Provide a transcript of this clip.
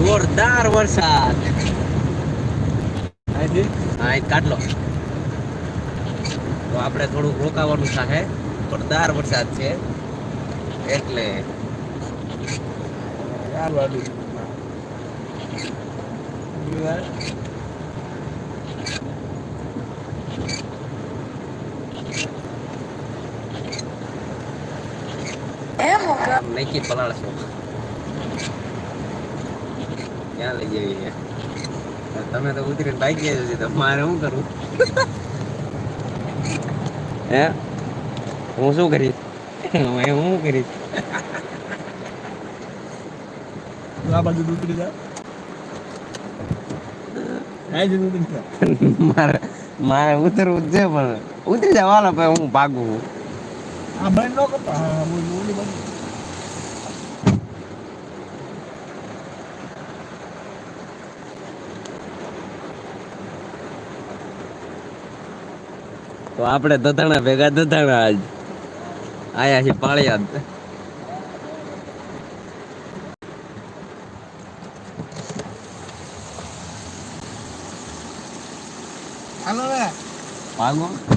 જોરદાર વરસાદ અહીંથી હા એ કાઢલો તો આપણે થોડુંક રોકાવાનું થાય જોરદાર વરસાદ છે એટલે ચાર વાગે નૈકી પલાળશો ક્યાં લઈ જવી છે? તમે તો ઉતરીને બાઈક ગયા છો તો મારે શું કરવું? હે? હું શું કરીશ? હું હું કરીશ? આ બાજુ ઉતરી જા. મારે મારે ઉતરવું જ છે પણ ઉતરી જવાના હું ભાગું આ બંધ ન કરતા હા હા બોલ ઓલી બાજુ તો આપણે દધાણા ભેગા દધાણા આજ. આયા છે પાળિયા. હાલો રે. ભાગો.